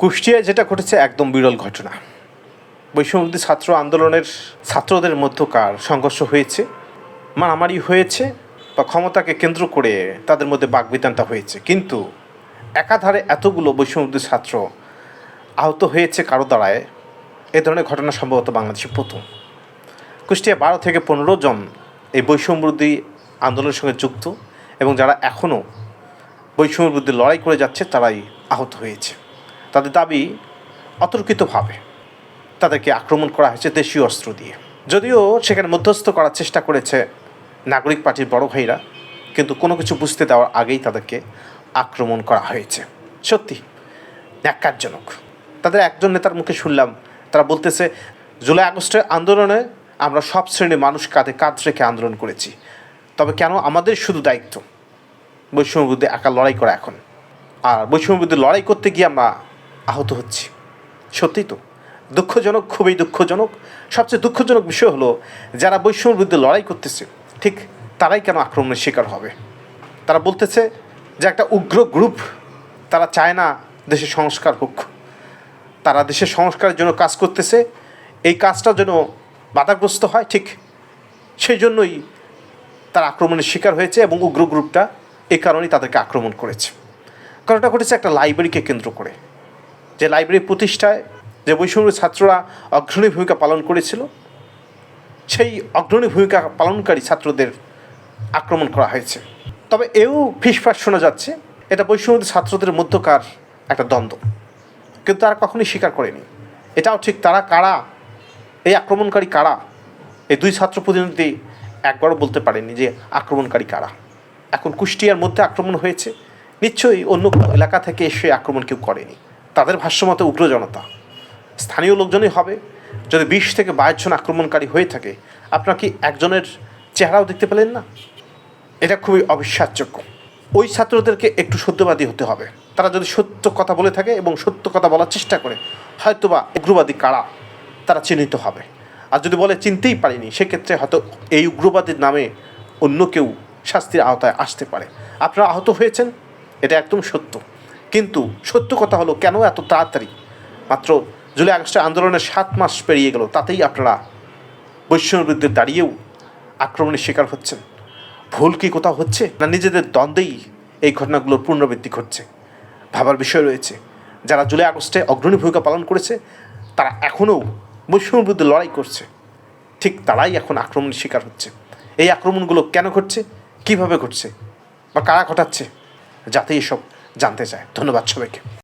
কুষ্টিয়ায় যেটা ঘটেছে একদম বিরল ঘটনা। বৈষম্যবিরোধী ছাত্র আন্দোলনের ছাত্রদের মধ্যকার সংঘর্ষ হয়েছে, মারামারি হয়েছে বা ক্ষমতাকে কেন্দ্র করে তাদের মধ্যে বাকবিতানটা হয়েছে। কিন্তু একাধারে এতগুলো বৈষম্যবিরোধী ছাত্র আহত হয়েছে কারও দ্বারায়, এ ধরনের ঘটনা সম্ভবত বাংলাদেশে প্রথম। কুষ্টিয়া বারো থেকে পনেরো জন এই বৈষম্যবিরোধী আন্দোলনের সঙ্গে যুক্ত এবং যারা এখনও বৈষম্যের বিরুদ্ধে লড়াই করে যাচ্ছে, তারাই আহত হয়েছে। তাদের দাবি অতর্কিতভাবে। তাদেরকে আক্রমণ করা হয়েছে দেশীয় অস্ত্র দিয়ে। যদিও সেখানে মধ্যস্থ করার চেষ্টা করেছে নাগরিক পার্টির বড় ভাইরা, কিন্তু কোনো কিছু বুঝতে দেওয়ার আগেই তাদেরকে আক্রমণ করা হয়েছে। সত্যি, ন্যাক্কারজনক। তাদের একজন নেতার মুখে শুনলাম, তারা বলতেছে, জুলাই আগস্টের আন্দোলনে আমরা সব শ্রেণির মানুষ কাঁধে কাঁধ রেখে আন্দোলন করেছি। তবে কেন আমাদের শুধু দায়িত্ব? বৈষম্য বিরুদ্ধে একা লড়াই করা এখন। আর বৈষম্য বিরুদ্ধে লড়াই করতে গিয়ে আমরা আহত হচ্ছি। সত্যিই তো, দুঃখজনক, খুবই দুঃখজনক। সবচেয়ে দুঃখজনক বিষয় হলো, যারা বৈষম্যের বিরুদ্ধে লড়াই করতেছে, ঠিক তারাই কেন আক্রমণের শিকার হবে? তারা বলতেছে যে একটা উগ্র গ্রুপ তারা চায় না দেশের সংস্কার হোক। তারা দেশের সংস্কারের জন্য কাজ করতেছে, এই কাজটা যেন বাধাগ্রস্ত হয়, ঠিক সেই জন্যই তারা আক্রমণের শিকার হয়েছে এবং উগ্র গ্রুপটা এ কারণেই তাদেরকে আক্রমণ করেছে। কারণটা ঘটেছে একটা লাইব্রেরিকে কেন্দ্র করে। যে লাইব্রেরি প্রতিষ্ঠায় যে বৈষম্য ছাত্ররা অগ্রণী ভূমিকা পালন করেছিল, সেই অগ্রণী ভূমিকা পালনকারী ছাত্রদের আক্রমণ করা হয়েছে। তবে এও ফিসফাস শোনা যাচ্ছে, এটা বৈষম্য ছাত্রদের মধ্যকার একটা দ্বন্দ্ব। কিন্তু তারা কখনোই স্বীকার করেনি। এটাও ঠিক তারা কারা, এই আক্রমণকারী কারা, এই দুই ছাত্র প্রতিনিধি একবারও বলতে পারেনি যে আক্রমণকারী কারা। এখন কুষ্টিয়ার মধ্যে আক্রমণ হয়েছে, নিশ্চয়ই অন্য এলাকা থেকে এসে আক্রমণ কেউ করেনি। তাদের ভাষ্যমতে উগ্র জনতা স্থানীয় লোকজনই হবে। যদি বিশ থেকে বাইশ জন আক্রমণকারী হয়ে থাকে, আপনার কি একজনের চেহারাও দেখতে পেলেন না? এটা খুবই অবিশ্বাসযোগ্য ওই ছাত্রদেরকে একটু সত্যবাদী হতে হবে। তারা যদি সত্য কথা বলে থাকে এবং সত্য কথা বলার চেষ্টা করে, হয়তোবা উগ্রবাদী কারা, তারা চিহ্নিত হবে। আর যদি বলে, চিনতেই পারিনি সেক্ষেত্রে হয়তো এই উগ্রবাদীর নামে অন্য কেউ শাস্তির আওতায় আসতে পারে। আপনারা আহত হয়েছেন? এটা একদম সত্য। কিন্তু সত্য কথা হলো, কেন এত তাড়াতাড়ি? মাত্র জুলাই আগস্টের আন্দোলনের সাত মাস পেরিয়ে গেল, তাতেই আপনারা বৈষম্যের বিরুদ্ধে দাঁড়িয়েও আক্রমণের শিকার হচ্ছেন। ভুল কি কোথাও হচ্ছে? না নিজেদের দ্বন্দ্বেই এই ঘটনাগুলোর পুনরাবৃত্তি ঘটছে? ভাবার বিষয় রয়েছে, যারা জুলাই আগস্টে অগ্রণী ভূমিকা পালন করেছে, তারা এখনও বৈষম্যের বিরুদ্ধে লড়াই করছে। ঠিক তারাই এখন আক্রমণের শিকার হচ্ছে। এই আক্রমণগুলো কেন ঘটছে? কীভাবে ঘটছে? বা কারা ঘটাচ্ছে? যাতে এসব জানতে চায়। ধন্যবাদ সবাইকে।